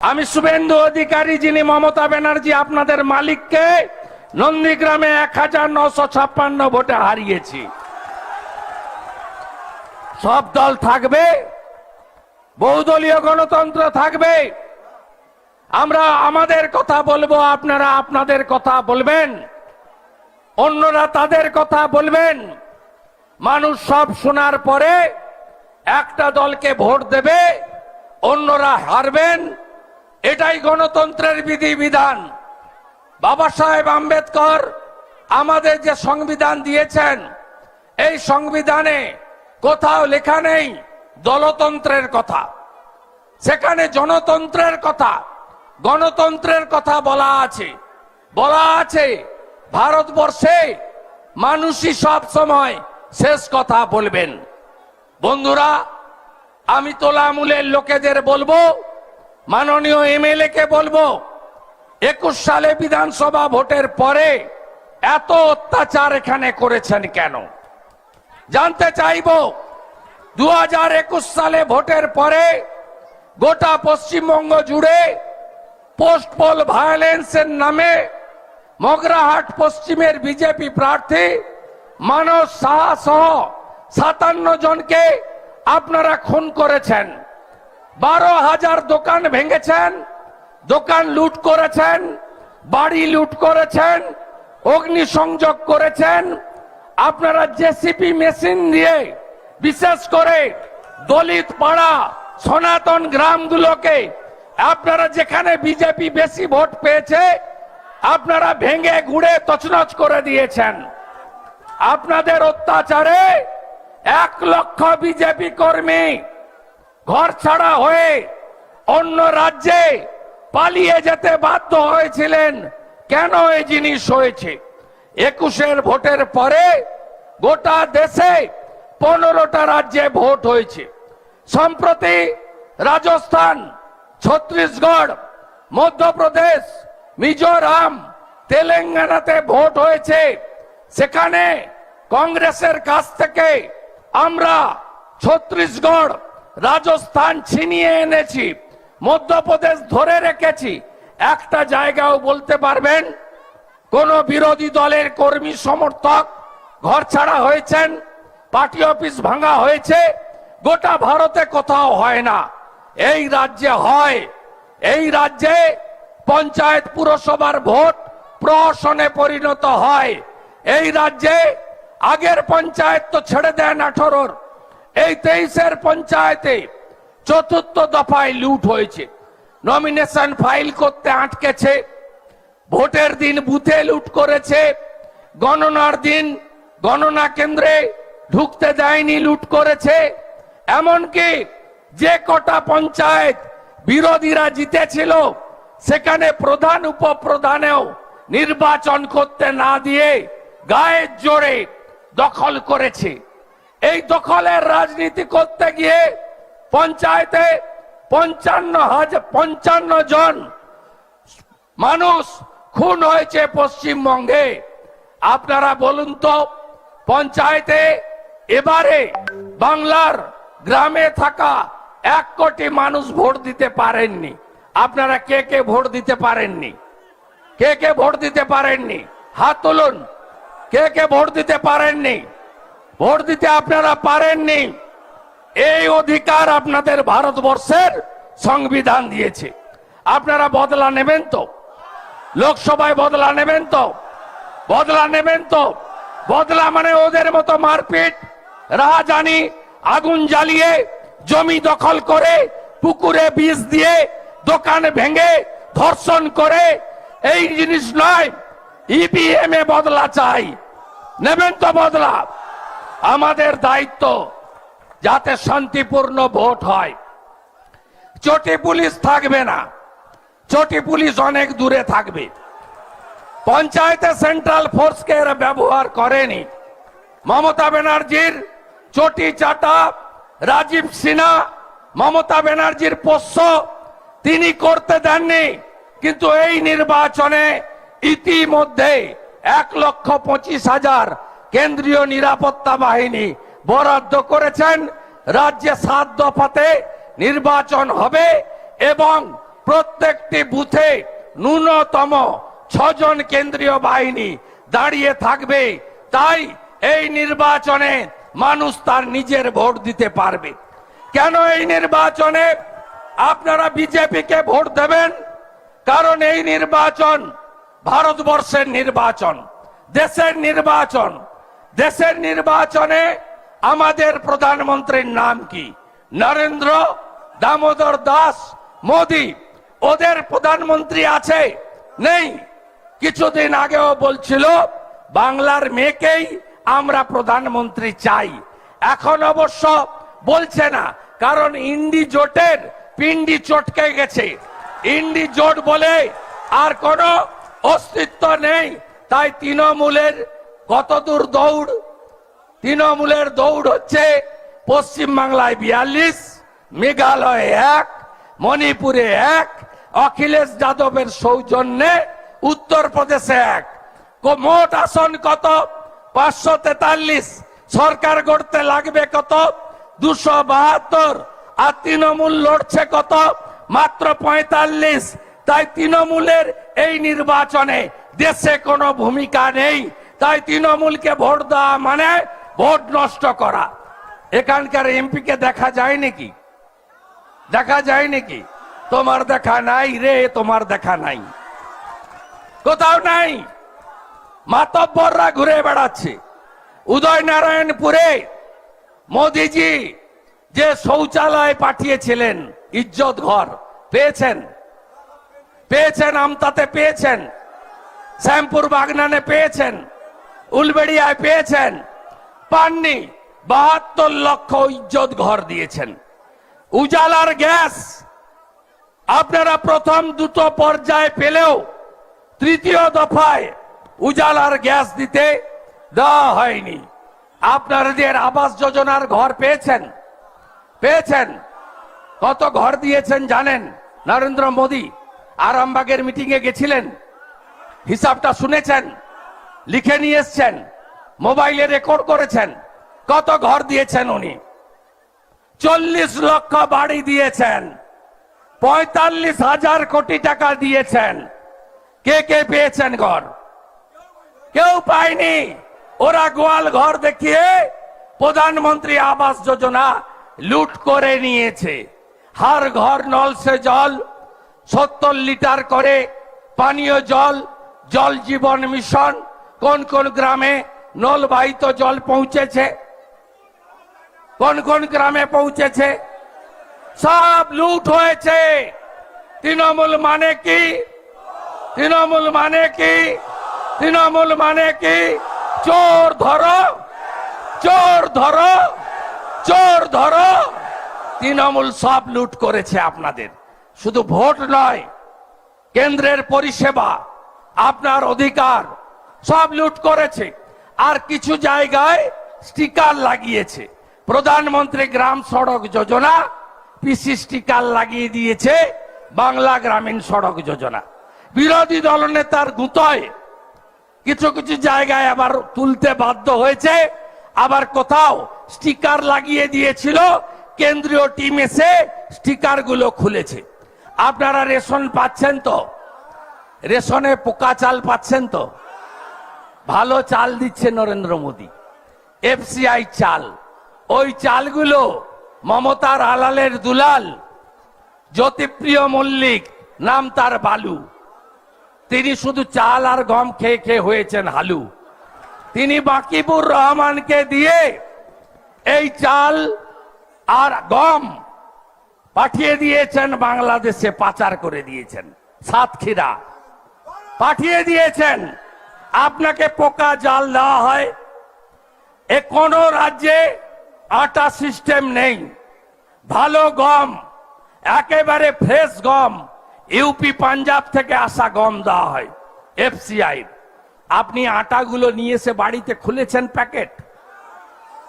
আমি শুভেন্দু অধিকারী যিনি মমতা ব্যানার্জি আপনাদের মালিককে নন্দীগ্রামে এক হাজার নশো ছাপ্পান্ন ভোটে হারিয়েছি। সব দল থাকবে, বহুদলীয় গণতন্ত্র থাকবে। আমরা আমাদের কথা বলব, আপনারা আপনাদের কথা বলবেন। অন্যরা তাদের কথা বলবেন। মানুষ সব শোনার পরে একটা দলকে ভোট দেবে, অন্যরা হারবেন। এটাই গণতন্ত্রের বিধি বিধান। বাবা সাহেব আম্বেদকর আমাদের যে সংবিধান দিয়েছেন, এই সংবিধানে কোথাও লেখা নেই দলতন্ত্রের কথা। সেখানে জনতন্ত্রের কথা, গণতন্ত্রের কথা বলা আছে। বলা আছে, ভারতবর্ষে মানুষই সব সময় শেষ কথা বলবেন। বন্ধুরা, আমি তোলামূলের লোকেদের বলব মাননীয় এমএলএ কে বলব, একুশ সালে বিধানসভা ভোটের পরে এত অত্যাচার এখানে করেছেন কেন? জানতে চাইব দু হাজার একুশ সালে ভোটের পরে গোটা পশ্চিমবঙ্গ জুড়ে পোস্ট পোল ভায়োলেন্সের নামে মগরাহাট পশ্চিমের বিজেপি প্রার্থী মানস সাহা সহ সাতান্ন জনকে আপনারা খুন করেছেন। বারো হাজার দোকান ভেঙেছেন, দোকান লুট করেছেন, বাড়ি লুট করেছেন, অগ্নিসংযোগ করেছেন। আপনারা জেসিপি মেশিন দিয়ে, বিশেষ করে দলিত পাড়া সনাতন গ্রামগুলোকে, আপনারা যেখানে বিজেপি বেশি ভোট পেয়েছে, আপনারা ভেঙে ঘুরে তছনছ করে দিয়েছেন। আপনাদের অত্যাচারে এক লক্ষ বিজেপি কর্মী ঘর ছাড়া হয়ে অন্য রাজ্যে পালিয়ে যেতে বাধ্য হয়েছিলেন, কেন এই জিনিস হয়েছে? একুশের ভোটের পরে গোটা দেশে পনেরোটা রাজ্যে ভোট হয়েছে। সম্প্রতি রাজস্থান, ছত্তিশগড়, মধ্যপ্রদেশ, মিজোরাম, তেলেঙ্গানাতে ভোট হয়েছে। সেখানে কংগ্রেসের কাছ থেকে আমরা ছত্তিশগড় রাজস্থান ছিনিয়ে এনেছি, মধ্যপ্রদেশ ধরে রেখেছি। একটা জায়গাও বলতে পারবেন, কোন বিরোধী দলের কর্মী সমর্থক ঘর ছাড়া হয়েছেন, পার্টি অফিস ভাঙা হয়েছে, গোটা ভারতে কোথাও হয় না। এই রাজ্যে হয়, এই রাজ্যে পঞ্চায়েত পুরসভার ভোট প্রহসনে পরিণত হয়। এই রাজ্যে আগের পঞ্চায়েত তো ছেড়ে দেন আঠারোর। এই তেইশের পঞ্চায়েতে চতুর্থ দফায় লুট হয়েছে। নমিনেশন ফাইল করতে আটকেছে। ভোটের দিন বুথে লুট করেছে। গণনার দিন গণনা কেন্দ্রে ঢুকতে দেয়নি, লুট করেছে। এমনকি যে কটা পঞ্চায়েত বিরোধীরা জিতেছিল, সেখানে প্রধান উপপ্রধানেও নির্বাচন করতে না দিয়ে গায়ের জোরে দখল করেছে। এই দখলের রাজনীতি করতে গিয়ে পঞ্চায়েতে পঞ্চান্ন হাজার, পঞ্চান্ন জন মানুষ খুন হয়েছে পশ্চিমবঙ্গে। আপনারা বলুন তো, পঞ্চায়েতে এবারে বাংলার গ্রামে থাকা এক কোটি মানুষ ভোট দিতে পারেননি। আপনারা কে কে ভোট দিতে পারেননি? কে কে ভোট দিতে পারেননি? হাত তুলুন। কে কে ভোট দিতে পারেননি? ভোট দিতে আপনারা পারেননি। এই অধিকার আপনাদের ভারতবর্ষের সংবিধান দিয়েছে। আপনারা বদলা নেবেন তো? লোকসভায় বদলা নেবেন তো? বদলা নেবেন তো? বদলা মানে ওদের মতো মারপিট, রাহাজানি, আগুন জ্বালিয়ে, জমি দখল করে, পুকুরে বিষ দিয়ে, দোকান ভেঙে, ধর্ষণ করে, এই জিনিস নয় ইবিএম এ বদলা চাই। নেবেন তো বদলা। আমাদের দায়িত্ব যাতে শান্তিপূর্ণ ভোট হয়। চটি পুলিশ থাকবে না। চটি পুলিশ অনেক দূরে থাকবে। পঞ্চায়েতে সেন্ট্রাল ফোর্সকে এরা ব্যবহার করেনি। মমতা ব্যানার্জির চটি চাটা, রাজীব সিনহা, মমতা ব্যানার্জির পোষ্য, তিনি করতে দেননি। কিন্তু এই নির্বাচনে ইতিমধ্যে এক লক্ষ পঁচিশ হাজার কেন্দ্রীয় নিরাপত্তা বাহিনী বরাদ্দ করেছেন, রাজ্যে সাত দফাতে নির্বাচন হবে এবং প্রত্যেকটি বুথে ন্যূনতম ছজন কেন্দ্রীয় বাহিনী দাঁড়িয়ে থাকবে। তাই এই নির্বাচনে মানুষ তার নিজের ভোট দিতে পারবে। কেন এই নির্বাচনে আপনারা বিজেপিকে ভোট দেবেন? কারণ এই নির্বাচন ভারতবর্ষের নির্বাচন, দেশের নির্বাচন। দেশের নির্বাচনে আমাদের প্রধানমন্ত্রীর নাম কি? নরেন্দ্র দামোদর দাস, মোদি। ওদের প্রধানমন্ত্রী আছে? নেই। কিছুদিন আগেও বলছিল, বাংলার মেয়েকেই আমরা প্রধানমন্ত্রী চাই। এখন অবশ্য বলছে না, কারণ ইন্ডি জোটের পিন্ডি চটকে গেছে। ইন্ডি জোট বলে আর কোনো অস্তিত্ব নেই, তাই তৃণমূলের কত দূর দৌড়? তৃণমূলের দৌড় হচ্ছে পশ্চিম বাংলায় বিয়াল্লিশ, মেঘালয়ে এক, মণিপুরে এক, অখিলেশ যাদবের সৌজন্যে উত্তরপ্রদেশে এক। মোট আসন কত? পাঁচশো তেতাল্লিশ। সরকার গড়তে লাগবে কত? দুশো বাহাত্তর। আর তৃণমূল লড়ছে কত? মাত্র পঁয়তাল্লিশ। তাই তৃণমূলের এই নির্বাচনে দেশে কোনো ভূমিকা নেই। তাই তৃণমূলকে ভোট দেওয়া মানে ভোট নষ্ট করা। এখানকার এমপি কে দেখা যায় নাকি? দেখা যায় নাকি? তোমার দেখা নাই রে, তোমার দেখা নাই। কোথাও নাই। মাতব্বররা ঘুরে বেড়াচ্ছে। উদয় নারায়ণপুরে মোদিজি যে শৌচালয় পাঠিয়েছিলেন, ইজ্জত ঘর, পেয়েছেন? পেয়েছেন আমতাতে পেয়েছেন? শ্যামপুর বাগনানে পেয়েছেন? উলবেড়িয়ায় পেয়েছেন। পাননি, বাহাত্তর লক্ষ ইজ্জত ঘর দিয়েছেন। উজালার গ্যাস, আপনারা প্রথম দুটো পর্যায়ে পেলেও তৃতীয় দফায় উজালার গ্যাস দিতে দেওয়া হয়নি। আপনাদের আবাস যোজনার ঘর পেয়েছেন পেয়েছেন। কত ঘর দিয়েছেন জানেন? নরেন্দ্র মোদী আরামবাগের মিটিং এ গেছিলেন। হিসাবটা শুনেছেন? লিখে নিয়ে এসছেন মোবাইলে রেকর্ড করেছেন, কত ঘর দিয়েছেন উনি। চল্লিশ লক্ষ বাড়ি দিয়েছেন, পঁয়তাল্লিশ হাজার কোটি টাকা দিয়েছেন। কে কে পেয়েছেন ঘর? কেউ পায়নি। ওরা গোয়াল ঘর দেখিয়ে প্রধানমন্ত্রী আবাস যোজনা লুট করে নিয়েছে। হার ঘর, নলসে জল, সত্তর লিটার করে পানীয় জল জল জীবন মিশন কোন কোন গ্রামে নলবাহিত জল পৌঁছেছে? কোন কোন গ্রামে পৌঁছেছে? সব লুট হয়েছে। তৃণমূল মানে কি? তৃণমূল মানে কি? তৃণমূল মানে কি? চোর ধরো। চোর ধরো। চোর ধরো। তৃণমূল সব লুট করেছে আপনাদের। শুধু ভোট নয়, কেন্দ্রের পরিষেবা, আপনার অধিকার সব লুট করেছে। আর কিছু জায়গায় স্টিকার লাগিয়েছে। প্রধানমন্ত্রী গ্রাম সড়ক যোজনা পিসি স্টিকার লাগিয়ে দিয়েছে বাংলা গ্রামীণ সড়ক যোজনা। বিরোধী দলনেতার গুতয়। কিছু কিছু জায়গায় আবার তুলতে বাধ্য হয়েছে। আবার কোথাও স্টিকার লাগিয়ে দিয়েছিল। কেন্দ্রীয় টিম এসে স্টিকারগুলো খুলেছে। আপনারা রেশন পাচ্ছেন তো? রেশনে পোকা চাল পাচ্ছেন তো? ভালো চাল দিচ্ছে নরেন্দ্র মোদী। এফসিআই চাল। ওই চালগুলো মমতার আলালের দুলাল, জ্যোতিপ্রিয় মল্লিক, নাম তার বালু। তিনি শুধু চাল আর গম খেয়ে খেয়ে হয়েছেন হালু। তিনি বাকিবুর রহমানকে দিয়ে এই চাল আর গম পাঠিয়ে দিয়েছেন, বাংলাদেশে পাচার করে দিয়েছেন। সাতক্ষীরা। পাঠিয়ে দিয়েছেন। আপনাকে পোকা জাল দেওয়া হয়। এ কোন রাজ্যে আটা সিস্টেম নেই। ভালো গম, একেবারে ফ্রেশ গম ইউপি পাঞ্জাব থেকে আসা গম দেওয়া হয় এফসিআই আপনি আটাগুলো নিয়ে এসে বাড়িতে খুলেছেন প্যাকেট?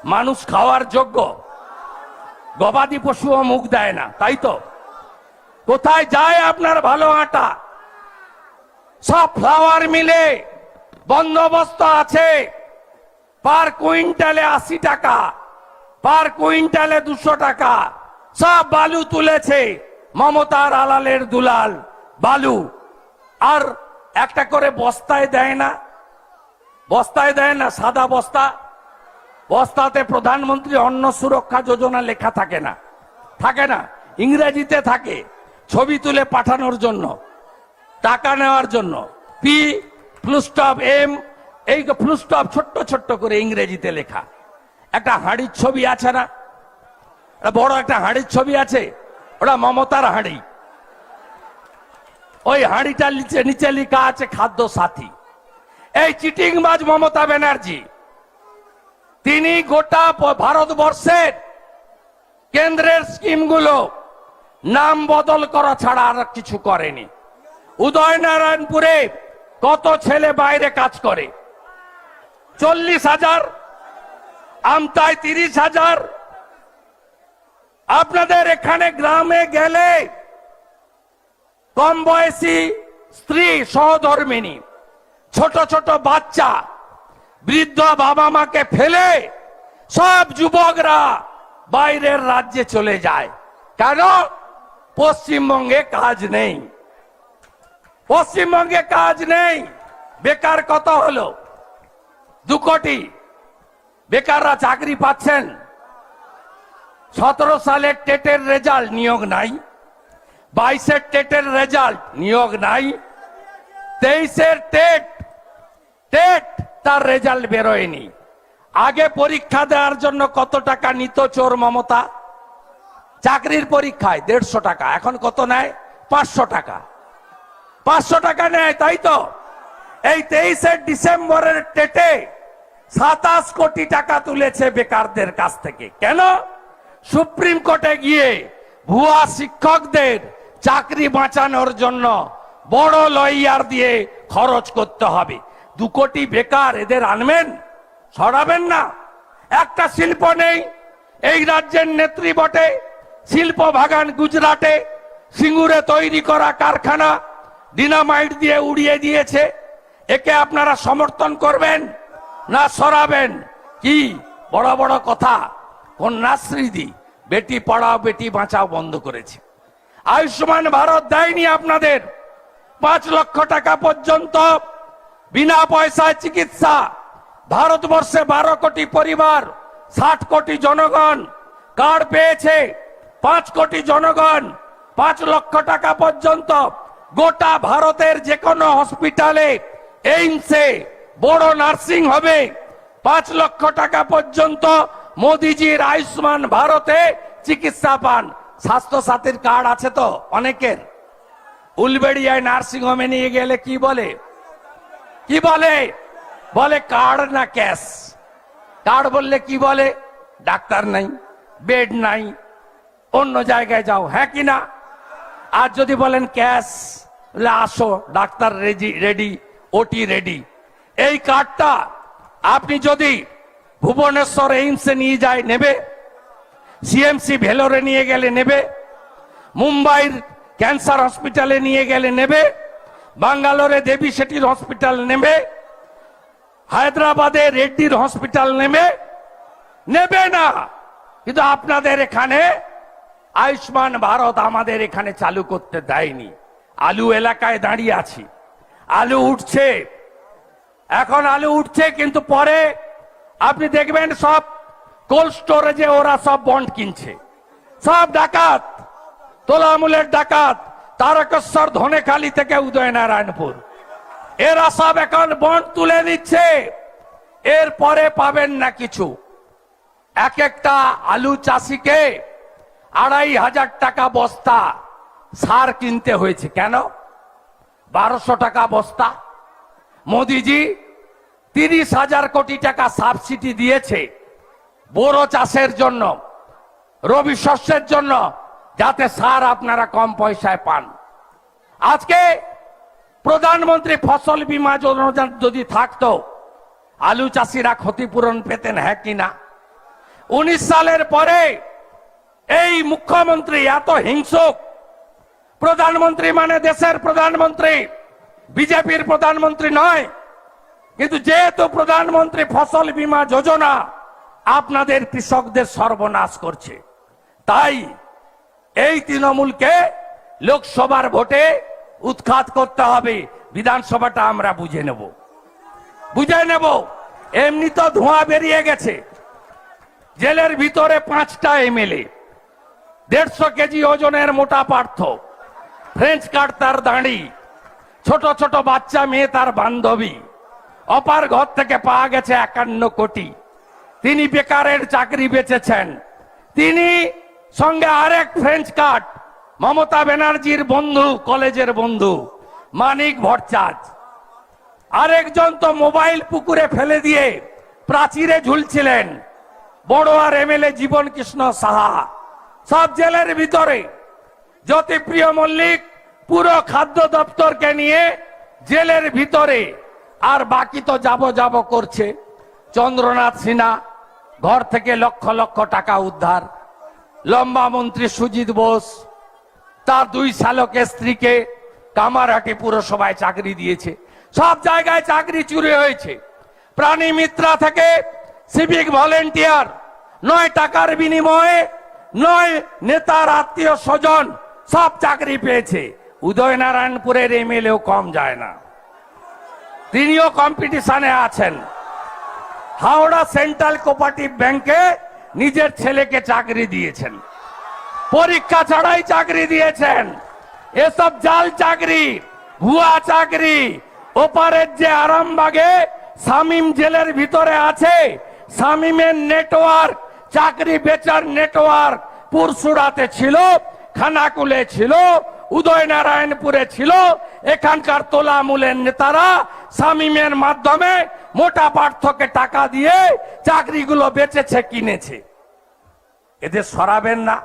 মানুষ খাওয়ার যোগ্য। গবাদি পশুও মুখ দেয় না, তাই তো? কোথায় যায় আপনার ভালো আটা? সব ফ্লাওয়ার মিলে। বন্দোবস্ত আছে। পার কুইন্টালে আশি টাকা, পার কুইন্টালে দুশো টাকা। সব বালু তুলেছে মমতার আলালের দুলাল বালু। আর একটা করে বস্তায় দেয় না, বস্তায় দেয় না, সাদা বস্তা। বস্তাতে প্রধানমন্ত্রী অন্ন সুরক্ষা যোজনা লেখা থাকে না থাকে না, ইংরেজিতে থাকে। ছবি তুলে পাঠানোর জন্য, টাকা নেওয়ার জন্য, পি ফ্লুস্টপ এম এই ফ্লুস্টপ ছোট্ট ছোট্ট করে ইংরেজিতে লেখা। একটা হাঁড়ির ছবি আছে না? বড় একটা হাঁড়ির ছবি আছে? ওটা মমতার হাঁড়ি। ওই হাঁড়িটার নিচে নিচে লেখা আছে খাদ্য সাথী। এই চিটিংবাজ মমতা ব্যানার্জি, তিনি গোটা ভারতবর্ষের কেন্দ্রের স্কিমগুলো নাম বদল করা ছাড়া আর কিছু করেনি। উদয়নারায়ণপুরে কত ছেলে বাইরে কাজ করে? চল্লিশ হাজার, আমতায় তিরিশ হাজার। আপনাদের এখানে গ্রামে গেলে কম বয়সী স্ত্রী সহধর্মিনী, ছোট ছোট বাচ্চা, বৃদ্ধ বাবা মাকে ফেলে সব যুবকরা বাইরের রাজ্যে চলে যায়। কেন? পশ্চিমবঙ্গে কাজ নেই। পশ্চিমবঙ্গে কাজ নেই, বেকার কত হলো? দু কোটি। বেকাররা চাকরি পাচ্ছেন। সতেরো সালের টেটের রেজাল্ট নিয়োগ নাই। বাইশের টেটের রেজাল্ট নিয়োগ নাই। তেইশের টেট টেট তার রেজাল্ট বেরোয়নি। আগে পরীক্ষা দেওয়ার জন্য কত টাকা নিত চোর মমতা? চাকরির পরীক্ষায় দেড়শো টাকা, এখন কত নেয়? পাঁচশো টাকা। পাঁচশো টাকা নেয়, তাই তো? এই তেইশে ডিসেম্বরের টেটে সাতাশ কোটি টাকা তুলেছে বেকারদের কাছ থেকে। কেন? সুপ্রিম কোর্টে গিয়ে ভুয়া শিক্ষকদের চাকরি বাঁচানোর জন্য বড় লয়ার দিয়ে খরচ করতে হবে। দু কোটি বেকার এদের আনবেন? সরাবেন না। একটা শিল্প নেই। এই রাজ্যের নেত্রী বটে শিল্প বাগান গুজরাটে সিঙ্গুরে তৈরি করা কারখানা। ডিনামাইট দিয়ে উড়িয়ে দিয়েছে। একে আপনারা সমর্থন করবেন না সরাবেন? কি? বড় বড় কথা। কন্যাশ্রীদি বেটি পড়াও, বেটি বাঁচাও বন্ধ করেছে। আয়ুষ্মান ভারত দেয়নি আপনাদের। পাঁচ লক্ষ টাকা পর্যন্ত বিনা পয়সায় চিকিৎসা। ভারতবর্ষে বারো কোটি পরিবার, ষাট কোটি জনগণ কার্ড পেয়েছে। পাঁচ কোটি জনগণ, পাঁচ লক্ষ টাকা পর্যন্ত গোটা ভারতের যে কোনো হসপিটালে এইমসে বড় নার্সিং হবে। পাঁচ লক্ষ টাকা পর্যন্ত মোদিজির আয়ুষ্মান ভারতে চিকিৎসা পান। স্বাস্থ্য সাথীর কার্ড আছে তো অনেকের? উলবেড়িয়ায় নার্সিং হোমে নিয়ে গেলে কি বলে? কি বলে? বলে কার্ড না ক্যাশ? কার্ড বললে কি বলে? ডাক্তার নাই, বেড নাই, অন্য জায়গায় যাও হ্যাঁ কি না? আর যদি বলেন ক্যাশ আসো, doctor ready ready, OT ready. এই কার্ডটা আপনি যদি ভুবনেশ্বর এইমসে নিয়ে যায়, নেবে। সিএমসি ভেলোরে নিয়ে গেলে নেবে। মুম্বাইয়ের ক্যান্সার হসপিটালে নিয়ে গেলে নেবে। বাঙ্গালোরে দেবী শেঠির হসপিটাল নেবে। হায়দ্রাবাদে রেড্ডির হসপিটাল নেবে। নেবে না। কিন্তু আপনাদের এখানে আয়ুষ্মান ভারত আমাদের এখানে চালু করতে দেয়নি। আলু এলাকায় দাঁড়িয়ে আছি। আলু উঠছে। এখন আলু উঠছে, কিন্তু পরে আপনি দেখবেন সব কোল্ড স্টোরেজে ওরা সব বন্ড কিনছে। সব ডাকাত, তোলামূলের ডাকাত, তারকেশ্বর ধনেখালি থেকে উদয়নারায়ণপুর। এরা সব এখন বন্ড তুলে নিচ্ছে এরপরে পাবেন না কিছু। এক একটা আলু চাষিকে আড়াই হাজার টাকা বস্তা সার কিনতে হয়েছে। কেন? বারোশো টাকা বস্তা। মোদিজি তিরিশ হাজার কোটি টাকা সাবসিডি দিয়েছে বোরো চাষের জন্য, রবি শস্যের জন্য, যাতে সার আপনারা কম পয়সায় পান। আজকে প্রধানমন্ত্রী ফসল বীমা যোজনা যদি থাকতো, আলু চাষিরা ক্ষতিপূরণ পেতেন হ্যাঁ কিনা উনিশ সালের পরে মুখ্যমন্ত্রী, এত হিংসুক। প্রধানমন্ত্রী মানে দেশের প্রধানমন্ত্রী, বিজেপির প্রধানমন্ত্রী নয়। কিন্তু যেহেতু প্রধানমন্ত্রী ফসল বীমা যোজনা আপনাদের কৃষকদের সর্বনাশ করছে, তাই এই তৃণমূলকে লোকসভার ভোটে উৎখাত করতে হবে। বিধানসভাটা আমরা বুঝে নেব। বুঝে নেব। এমনি তো ধোঁয়া বেরিয়ে গেছে। জেলের ভিতরে পাঁচটা এমএলএ। দেড়শো কেজি ওজনের মোটা পার্থ। ফ্রেঞ্চ কাট তার দাঁড়ি। ছোট ছোট বাচ্চা মেয়ে তার বান্ধবী। অপার ঘর থেকে পাওয়া গেছে একান্ন কোটি। তিনি বেকারের চাকরি বেচেছেন। তিনি সঙ্গে আরেক ফ্রেঞ্চ কাট মমতা ব্যানার্জির বন্ধু, কলেজের বন্ধু, মানিক ভট্টাচার্য। আরেকজন তো মোবাইল পুকুরে ফেলে দিয়ে প্রাচীরে ঝুলছিলেন। বড় আর এমএলএ জীবন কৃষ্ণ সাহা। সব জেলের ভিতরে। জ্যোতিপ্রিয় মল্লিক পুরো খাদ্য দপ্তরকে নিয়ে জেলের ভিতরে, আর বাকি তো যাব যাব করছে। চন্দ্রনাথ সিনহা ঘর থেকে লক্ষ লক্ষ টাকা উদ্ধার। লম্বা মন্ত্রী সুজিত বোস, তার দুই শালকের স্ত্রীকে কামারহাটি পুরসভায় চাকরি দিয়েছে। সব জায়গায় চাকরি চুরি হয়েছে। প্রাণী মিত্রা থেকে সিভিক ভলেন্টিয়ার নয় টাকার বিনিময়ে নয়, নেতার আত্মীয় স্বজন সব চাকরি পেয়েছে। উদয়নারায়ণপুরের এমএলএও কম যায় না। তিনিও কম্পিটিশনে আছেন। হাওড়া সেন্ট্রাল কোপারেটিভ ব্যাংকে নিজের ছেলেকে চাকরি দিয়েছেন। পরীক্ষা ছাড়াই চাকরি দিয়েছেন। এসব জাল চাকরি, ভুয়া চাকরি, ওপারের যে আরামবাগে সামিম জেলের ভিতরে আছে সামিমের নেটওয়ার্ক চাকরি বেচার নেটওয়ার্ক পুরসুরাতে ছিল, খানাকুলে ছিল, উদয়নারায়ণপুরে ছিল, এখানকার তোলামূলের নেতারা সামিমের মাধ্যমে মোটা পার্থকে টাকা দিয়ে চাকরিগুলো বেচেছে, কিনেছে। এদের সরাবেন না,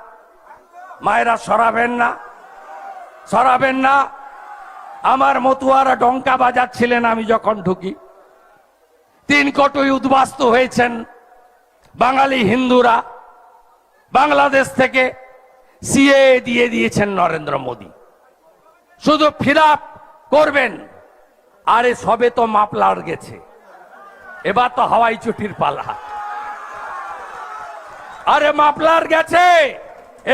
মায়েরা সরাবেন না সরাবেন না। আমার মতুয়ারা ডঙ্কা বাজাচ্ছিলেন, আমি যখন ঢুকি। তিন কটুই উদ্বাস্ত হয়েছেন বাঙালি হিন্দুরা বাংলাদেশ থেকে সিএ দিয়ে দিয়েছেন নরেন্দ্র মোদী। শুধু ফিরাপ করবেন, আরে সবে তো মাপলার গেছে, এবার তো হাওয়াই চুটির পালা। আরে মাপলার গেছে,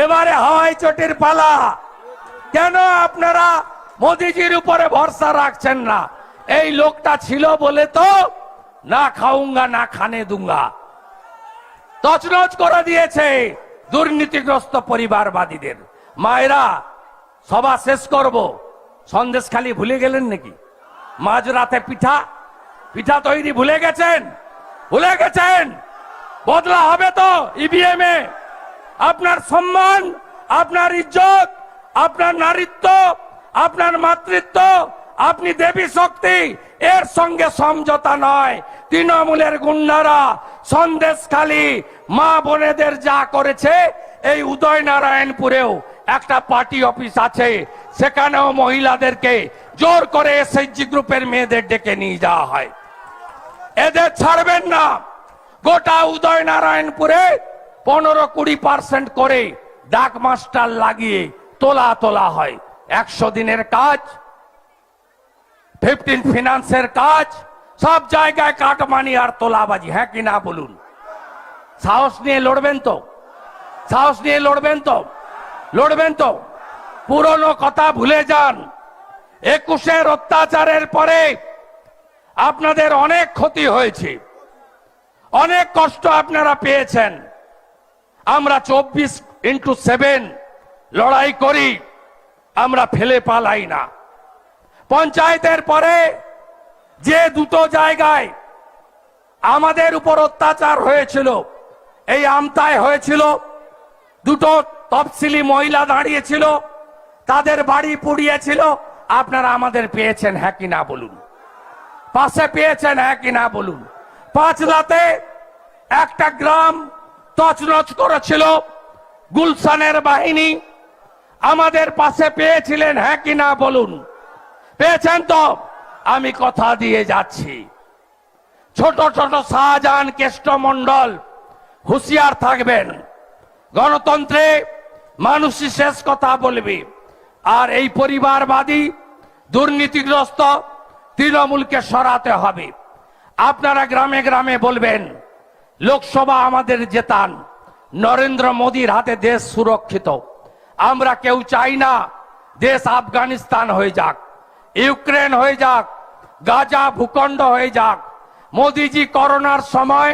এবারে হাওয়াই চটির পালা। কেন আপনারা মোদিজির উপরে ভরসা রাখছেন না? এই লোকটা ছিল বলে তো না খাউঙ্গা না খানে দুঙ্গা। তছনছ করে দিয়েছে দুর্নীতিগ্রস্ত পরিবারবাদীদের। মায়েরা, সভা শেষ করব। সন্দেশ খালি ভুলে গেলেন নাকি? মাঝরাতে পিঠা পিঠা তৈরি ভুলে গেছেন? ভুলে গেছেন? বদলা হবে তো ইভিএম এ। আপনার সম্মান, আপনার ইজ্জত, আপনার নারীত্ব, আপনার মাতৃত্ব আপনি দেবী শক্তি, এর সঙ্গে সমঝোতা নয়। তৃণমূলের গুন্ডারা সন্দেশখালী মা বোনেদের যা করেছে, এই উদয় নারায়ণপুরেও একটা পার্টি অফিস আছে, সেখানেও মহিলাদেরকে জোর করে এসএইচজি গ্রুপের মেয়েদের ডেকে নিয়ে যাওয়া হয়। এদের ছাড়বেন না। গোটা উদয় নারায়ণপুরে পনেরো কুড়ি পার্সেন্ট করে ডাক মাস্টার লাগিয়ে তোলা তোলা হয়। একশো দিনের কাজ ফিফটিন ফিনান্সের কাজ, সব জায়গায় কাটমানি আর তোলাবাজি হ্যাঁ কি না বলুন? সাহস নিয়ে লড়বেন তো? সাহস নিয়ে লড়বেন তো? লড়বেন তো? পুরনো কথা ভুলে যান। একুশের অত্যাচারের পরে আপনাদের অনেক ক্ষতি হয়েছে। অনেক কষ্ট আপনারা পেয়েছেন। আমরা চব্বিশ ইন্টু সেভেন লড়াই করি, আমরা ফেলে পালাই না। পঞ্চায়েতের পরে যে দুটো জায়গায় আমাদের উপর অত্যাচার হয়েছিল, এই আমতায় হয়েছিল, দুটো তফসিলি মহিলা দাঁড়িয়েছিল, তাদের বাড়ি পুড়িয়েছিল। আপনারা আমাদের পেয়েছেন হ্যাঁ কি না বলুন? পাশে পেয়েছেন হ্যাঁ কি না বলুন? পাঁচ রাতে একটা গ্রাম তছনছ করেছিল গুলশানের বাহিনী। আমাদের পাশে পেয়েছিলেন হ্যাঁ কি না বলুন? পেয়েছেন তো? আমি কথা দিয়ে যাচ্ছি। ছোট ছোট শাহজাহান কেষ্টমন্ডল হুঁশিয়ার থাকবেন। গণতন্ত্রে মানুষই শেষ কথা বলবে। আর এই পরিবারবাদী, দুর্নীতিগ্রস্ত তৃণমূলকে সরাতে হবে। আপনারা গ্রামে গ্রামে বলবেন, লোকসভা আমাদের জেতান। নরেন্দ্র মোদীর হাতে দেশ সুরক্ষিত। আমরা কেউ চাই না দেশ আফগানিস্তান হয়ে যাক। ইউক্রেন হয়ে যাক, গাজা ভূখণ্ড হয়ে যাক। মোদিজি করোনার সময়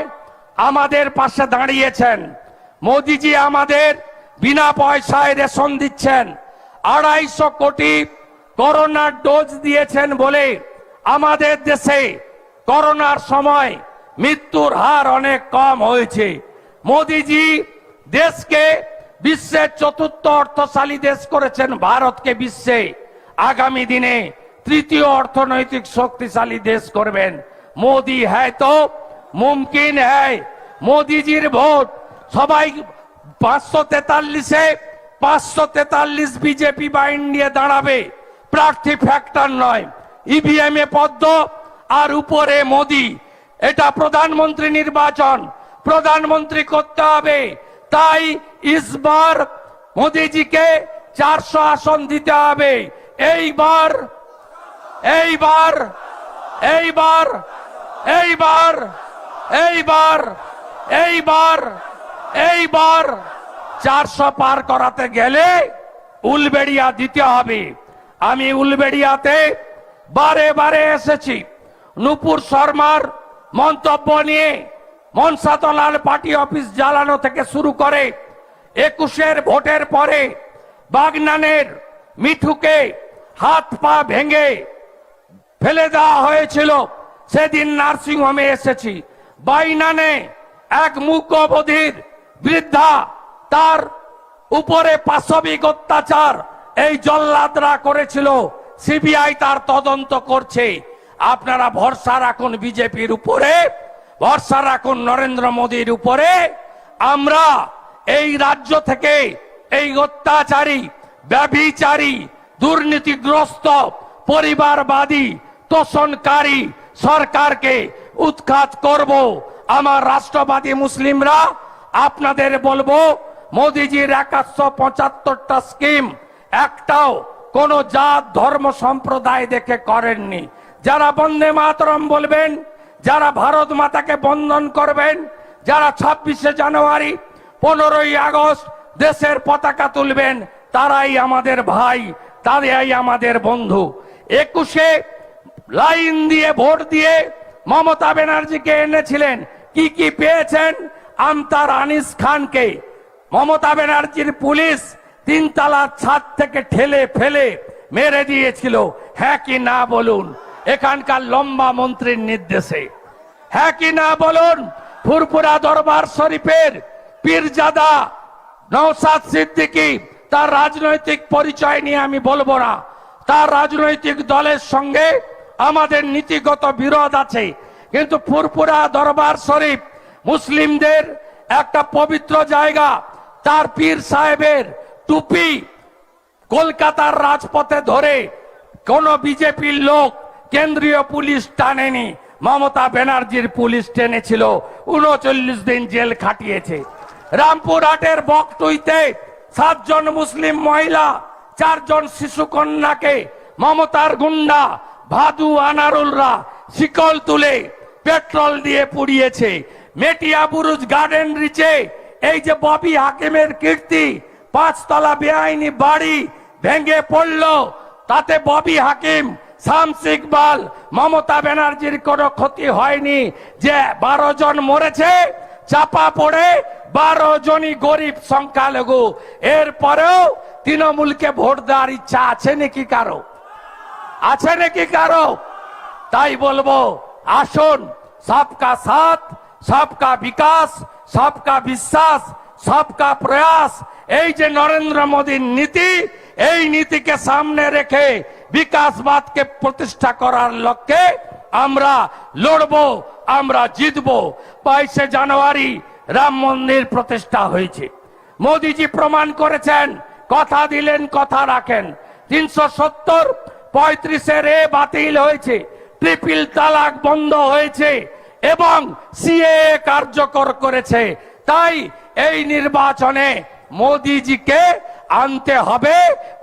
আমাদের পাশে দাঁড়িয়েছেন। মোদিজি আমাদের বিনা পয়সায় রেশন দিচ্ছেন। আড়াইশো কোটি করোনার ডোজ দিয়েছেন বলে আমাদের দেশে করোনার সময় মৃত্যুর হার অনেক কম হয়েছে। মোদিজি দেশকে বিশ্বের চতুর্থ অর্থশালী দেশ করেছেন, ভারতকে বিশ্বে। আগামী দিনে তৃতীয় অর্থনৈতিক শক্তিশালী দেশ করবেন। মোদি হ্যায় তো, মুমকিন হ্যায়। মোদিজির ভোট, সবাই পাঁচশো তেতাল্লিশে পাঁচশো তেতাল্লিশ বিজেপি বা ইন্ডিয়া দাঁড়াবে। প্রার্থী ফ্যাক্টর নয়। ইভিএম এ পদ্ম, আর উপরে মোদি। এটা প্রধানমন্ত্রী নির্বাচন। প্রধানমন্ত্রী করতে হবে। তাই ইসবার মোদিজিকে চারশো আসন দিতে হবে। এইবার এইবার এইবার এইবার এইবার এইবার এইবার চারশো পার করাতে গেলে উলবেড়িয়া দিতে হবে। আমি উলবেড়িয়াতে বারে বারে এসেছি। নুপুর শর্মার মন্তব্য নিয়ে মনসাতলাল পার্টি অফিস জ্বালানো থেকে শুরু করে একুশের ভোটের পরে বাগনানের মিঠুকে হাত পা ভেঙে ফেলে দেওয়া হয়েছিল। সেদিন নার্সিং হোমে এসেছি। বাইনানে এক মুখ্যবধির বৃদ্ধা, তার উপরে পাশবিক অত্যাচার এই জল্লাদরা করেছিল। সিবিআই তার তদন্ত করছে। আপনারা ভরসা রাখুন বিজেপির উপরে, ভরসা রাখুন নরেন্দ্র মোদীর উপরে। আমরা এই রাজ্য থেকে এই অত্যাচারী, ব্যভিচারী, দুর্নীতিগ্রস্ত, পরিবারবাদী তোষণকারী সরকারকে উৎখাত করব। আমার রাষ্ট্রবাদী মুসলিমরা, আপনাদের বলব, মোদিজির একাশো পঁচাত্তরটা স্কিম একটাও কোন জাত, ধর্ম, সম্প্রদায় দেখে করেননি। যারা বন্দে মাতরম বলবেন, যারা ভারত মাতাকে বন্দন করবেন, যারা ছাব্বিশে জানুয়ারি, পনেরোই আগস্ট দেশের পতাকা তুলবেন, তারাই আমাদের ভাই, তারাই আমাদের বন্ধু। একুশে লাইন দিয়ে ভোট দিয়ে মমতা ব্যানার্জিকে এনেছিলেন। কি কি পেয়েছেন? আমতার আনিস খানকে। মমতা ব্যানার্জির পুলিশ তিনতলার ছাদ থেকে ঠেলে ফেলে মেরে দিয়েছিল। হ্যাঁ কি না বলুন? এখানকার লম্বা মন্ত্রীর নির্দেশে। হ্যাঁ কি না বলুন? ফুরপুরা দরবার শরীফের পীরজাদা নৌসাদ সিদ্দিকি, তার রাজনৈতিক পরিচয় নিয়ে আমি বলব না। তার রাজনৈতিক দলের সঙ্গে আমাদের নীতিগত বিরোধ আছে, কিন্তু ফুরপুরা দরবার শরীফ মুসলিমদের একটা পবিত্র জায়গা, তার পীর সাহেবের টুপি কলকাতার রাজপথে ধরে কোন বিজেপির লোক কেন্দ্রীয় পুলিশ টানেনি, মমতা ব্যানার্জির পুলিশ টেনেছিল, উনচল্লিশ দিন জেল খাটিয়েছে। রামপুরহাটের বকটুইতে সাতজন মুসলিম মহিলা, চারজন শিশু কন্যাকে মমতার গুন্ডা ভাদু আনারুলরা শিকল তুলে পেট্রোল দিয়ে পুড়িয়েছে। মেটিয়া বুরুজ গার্ডেন রিচে, এই যে ববি হাকিমের কীর্তি, পাঁচতলা বেআইনি বাড়ি ভেঙে পড়ল। তাতে ববি হাকিম, শামস ইকবাল, মমতা ব্যানার্জির কোনো ক্ষতি হয়নি যে বারো জন মরেছে, চাপা পড়ে বারো জনই গরিব সংখ্যালঘু। এরপরেও তৃণমূলকে ভোট দেওয়ার ইচ্ছা আছে নাকি কারও? আছে নাকি কারও? তাই বলব, আসুন, সবকা সাথ, সবকা বিকাশ, সবকা বিশ্বাস, সবকা প্রয়াস। এই যে নরেন্দ্র মোদীর নীতি, এই নীতিকে সামনে রেখে বিকাশবাদকে প্রতিষ্ঠা করার লক্ষ্যে আমরা লড়বো, আমরা জিতবো। বাইশে জানুয়ারি রাম মন্দির প্রতিষ্ঠা হয়েছে। মোদিজি প্রমাণ করেছেন, কথা দিলেন, কথা রাখেন। তিনশো সত্তর পঁয়ত্রিশের এ বাতিল হয়েছে, ট্রিপল তালাক বন্ধ হয়েছে এবং সিএ কার্যকর করেছে। তাই এই নির্বাচনে মোদিজিকে আনতে হবে,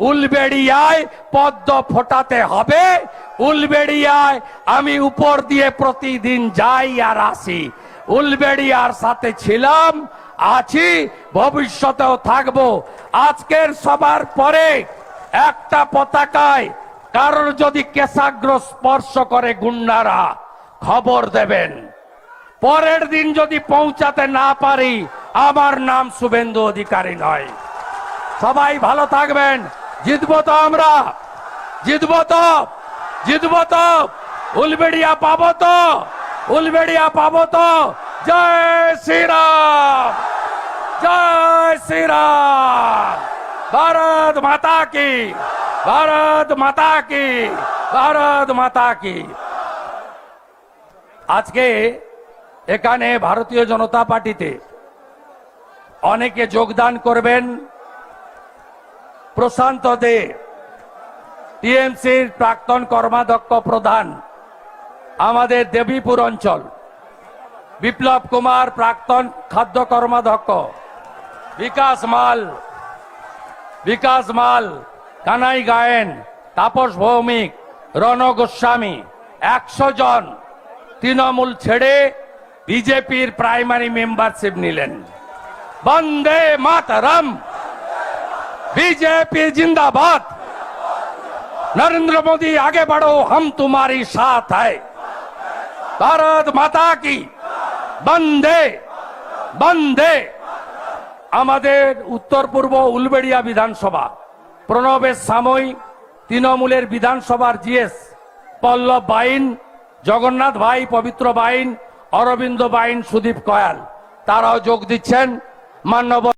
উলবেড়িয়ায় পদ্ম ফোটাতে হবে। উলবেড়িয়ায় আমি উপর দিয়ে প্রতিদিন যাই আর আসি। উলবেড়িয়ার সাথে ছিলাম, আছি, ভবিষ্যতেও থাকব। আজকের সবার পরে একটা পতাকায় কারোর যদি কেশাগ্র স্পর্শ করে গুন্ডারা, খবর দেবেন। পরের দিন যদি পৌঁছাতে না পারি, আমার নাম শুভেন্দু অধিকারী নয়। সবাই ভালো থাকবেন। জিতবো তো আমরা। জিতবো তো। জিতবো তো। উলবেড়িয়া পাবো তো। উলবেড়িয়া পাবো তো। জয় শ্রীরাম। জয় শ্রীরাম। ভারত মাতা কি। ভারত মাতা কি, ভারত মাতা কি। আজকে এখানে ভারতীয় জনতা পার্টিতে অনেকে যোগদান করবেন। প্রশান্ত দে, টিএমসির প্রাক্তন কর্মাধ্যক্ষ প্রধান, আমাদের দেবীপুর অঞ্চল। বিপ্লব কুমার প্রাক্তন খাদ্য কর্মাধ্যক্ষ, বিকাশ মাল বিকাশ মাল কানাই গায়েন, তাপস ভৌমিক, রণ গোস্বামী, একশো জন। তৃণমূল ছেড়ে বিজেপির প্রাইমারি মেম্বারশিপ নিলেন। বন্দে মাতারাম। বিজেপি জিন্দাবাদ। নরেন্দ্র মোদী, আগে বাড়ো, হম তুমারি সাথ ভারত মাতা কি? বন্দে বন্দে। আমাদের উত্তর পূর্ব উলবেড়িয়া বিধানসভা। প্রণবের সাময়িক তৃণমূলের বিধানসভার জিএস, পল্লব বাইন, জগন্নাথ ভাই, পবিত্র বাইন, অরবিন্দ বাইন, সুদীপ কয়াল। তারাও যোগ দিচ্ছেন। মান্যবর